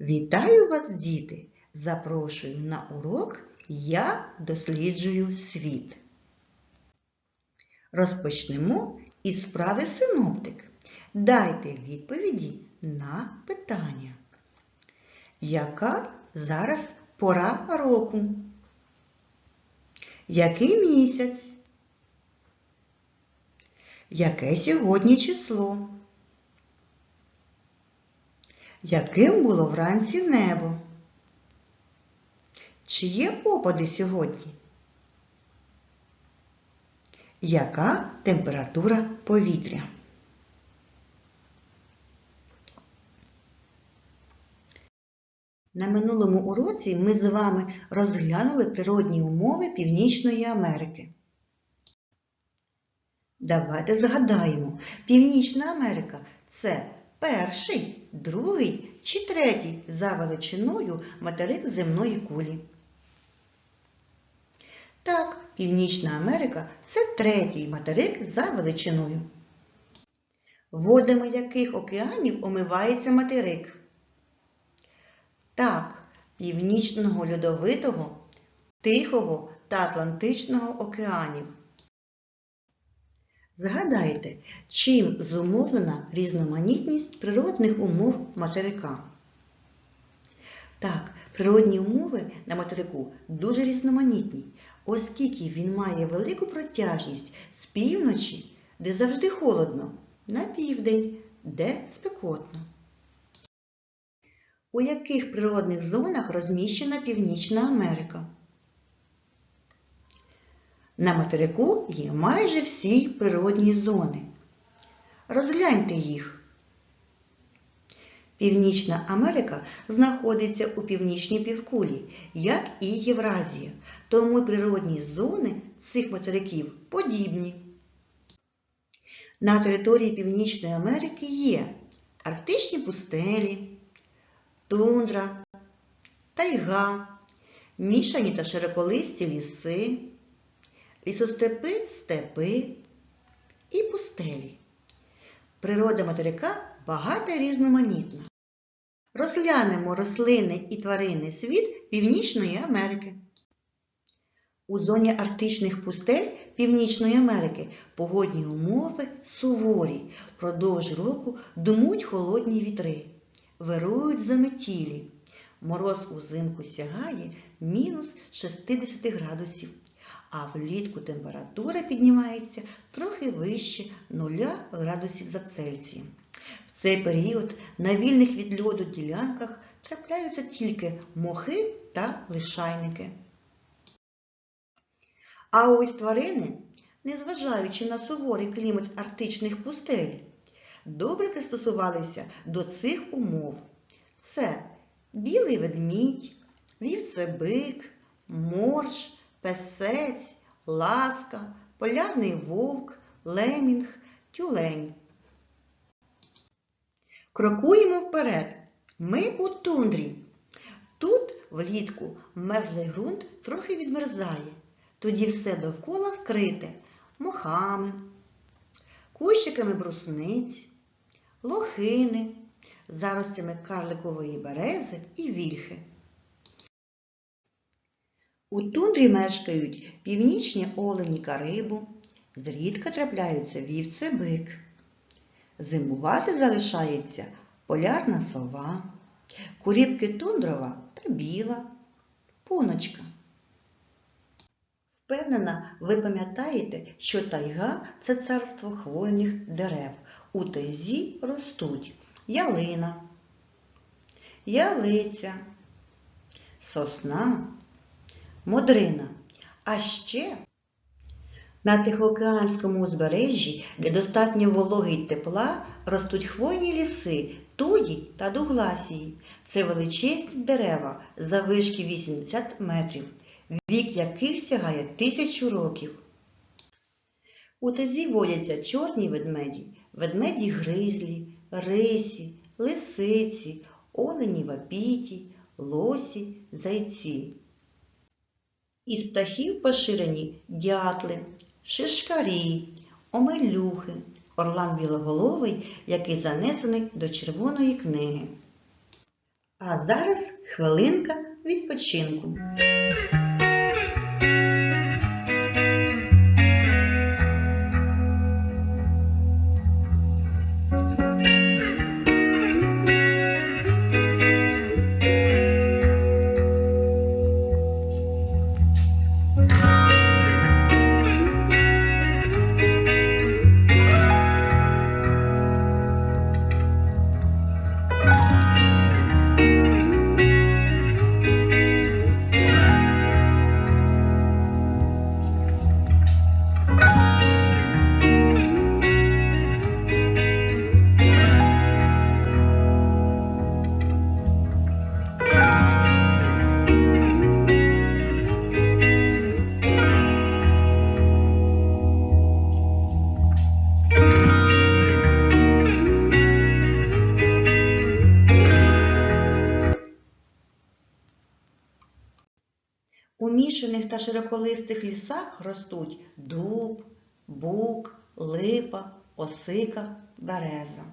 Вітаю вас, діти! Запрошую на урок Я досліджую світ. Розпочнемо із справи синоптик. Дайте відповіді на питання. Яка зараз пора року? Який місяць? Яке сьогодні число? Яким було вранці небо? Чи є опади сьогодні? Яка температура повітря? На минулому уроці ми з вами розглянули природні умови Північної Америки. Давайте згадаємо, Північна Америка це перший, другий чи третій за величиною материк земної кулі. Так, Північна Америка це третій материк за величиною. Водами яких океанів омивається материк? Так, Північного льодовитого, Тихого та Атлантичного океанів. Згадайте, чим зумовлена різноманітність природних умов материка. Так, природні умови на материку дуже різноманітні, оскільки він має велику протяжність з півночі, де завжди холодно, на південь, де спекотно. У яких природних зонах розміщена Північна Америка? На материку є майже всі природні зони. Розгляньте їх. Північна Америка знаходиться у північній півкулі, як і Євразія, тому природні зони цих материків подібні. На території Північної Америки є арктичні пустелі, тундра, тайга, мішані та широколисті ліси лісостепи, степи і пустелі. Природа материка багата і різноманітна. Розглянемо рослинний і тваринний світ Північної Америки. У зоні арктичних пустель Північної Америки погодні умови суворі, впродовж року думуть холодні вітри, вирують заметілі. Мороз узимку сягає мінус 60 градусів а влітку температура піднімається трохи вище 0 градусів за Цельсієм. В цей період на вільних від льоду ділянках трапляються тільки мохи та лишайники. А ось тварини, незважаючи на суворий клімат арктичних пустель, добре пристосувалися до цих умов. Це білий ведмідь, вівцебик, морж, песець, ласка, полярний вовк, лемінг, тюлень. Крокуємо вперед. Ми у тундрі. Тут влітку мерзлий ґрунт трохи відмерзає. Тоді все довкола вкрите мохами, кущиками брусниць, лохини, заростями карликової берези і вільхи. У тундрі мешкають північні олені карибу, зрідка трапляються вівце-бик. Зимувати залишається полярна сова, куріпки тундрова та біла, пуночка. Впевнена, ви пам'ятаєте, що тайга це царство хвойних дерев. У тайзі ростуть ялина, ялиця, сосна модрина. А ще на Тихоокеанському узбережжі, де достатньо вологи й тепла, ростуть хвойні ліси, туї та дугласії. Це величезні дерева завишки 80 метрів, вік яких сягає тисячу років. У тазі водяться чорні ведмеді, ведмеді гризлі, рисі, лисиці, олені вапіті, лосі, зайці. Із птахів поширені дятли, шишкарі, омелюхи, орлан білоголовий, який занесений до червоної книги. А зараз хвилинка відпочинку. У мішаних та широколистих лісах ростуть дуб, бук, липа, осика, береза.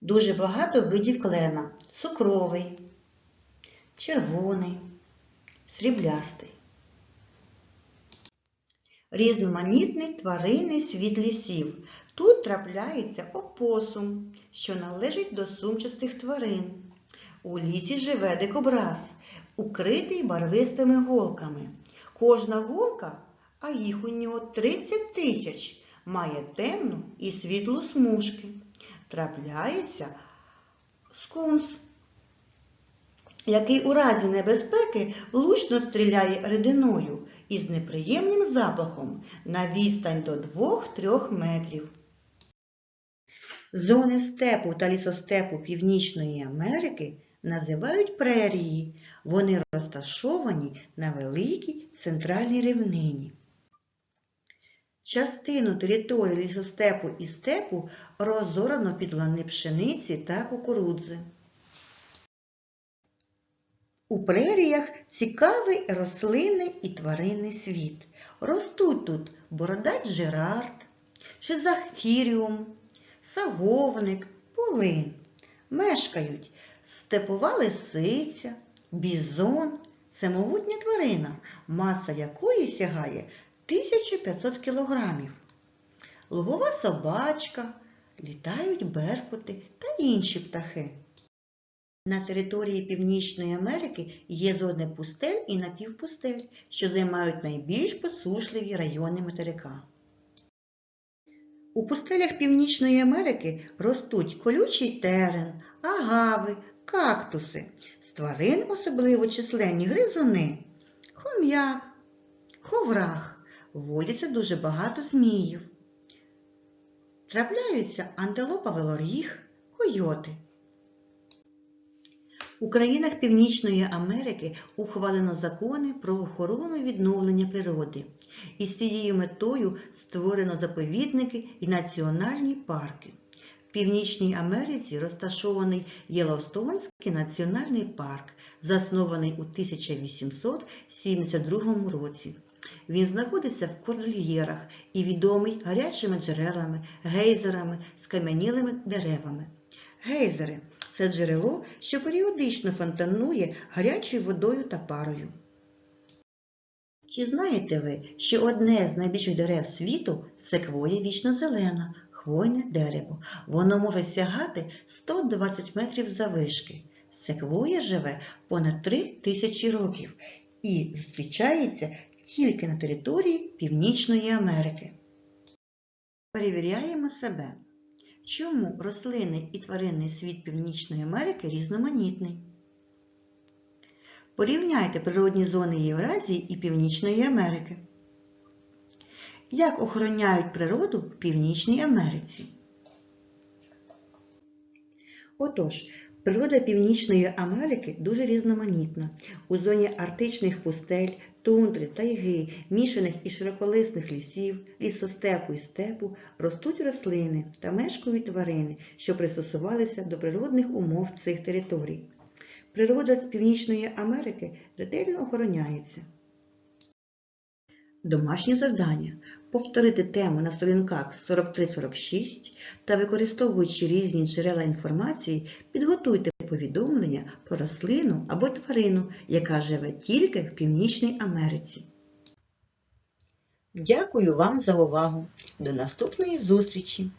Дуже багато видів клена цукровий, червоний, сріблястий. Різноманітний тваринний світ лісів. Тут трапляється опосум, що належить до сумчастих тварин. У лісі живе дикобраз, укритий барвистими голками. Кожна голка, а їх у нього 30 тисяч, має темну і світлу смужки. Трапляється скунс, який у разі небезпеки влучно стріляє рідиною із неприємним запахом на відстань до 2-3 метрів. Зони степу та лісостепу Північної Америки називають прерії. Вони розташовані на великій центральній рівнині. Частину території лісостепу і степу розорано під лани пшениці та кукурудзи. У преріях цікавий рослинний і тваринний світ. Ростуть тут бородач Жерард, шизахіріум, саговник, полин. Мешкають степова лисиця, бізон це могутня тварина, маса якої сягає 1500 кілограмів. Лугова собачка, літають беркути та інші птахи. На території Північної Америки є зони пустель і напівпустель, що займають найбільш посушливі райони материка. У пустелях Північної Америки ростуть колючий терен, агави, кактуси. З тварин особливо численні гризуни, хом'як, ховрах. Водяться дуже багато зміїв. Трапляються антилопа велоріг, койоти. У країнах Північної Америки ухвалено закони про охорону відновлення природи. І з цією метою створено заповідники і національні парки. В Північній Америці розташований Єловстонський національний парк, заснований у 1872 році. Він знаходиться в кордильєрах і відомий гарячими джерелами, гейзерами, скам'янілими деревами. Гейзери це джерело, що періодично фонтанує гарячою водою та парою. Чи знаєте ви, що одне з найбільших дерев світу секвоя вічно-зелена, хвойне дерево. Воно може сягати 120 метрів завишки. Секвоя живе понад 3 тисячі років і зустрічається тільки на території Північної Америки. Перевіряємо себе. Чому рослинний і тваринний світ Північної Америки різноманітний? Порівняйте природні зони Євразії і Північної Америки. Як охороняють природу в Північній Америці? Отож, природа Північної Америки дуже різноманітна. У зоні арктичних пустель, тундри, тайги, мішаних і широколисних лісів, лісостепу і степу ростуть рослини та мешкають тварини, що пристосувалися до природних умов цих територій. Природа Північної Америки ретельно охороняється. Домашнє завдання повторити тему на сторінках 43-46 та використовуючи різні джерела інформації, підготуйте повідомлення про рослину або тварину, яка живе тільки в Північній Америці. Дякую вам за увагу. До наступної зустрічі!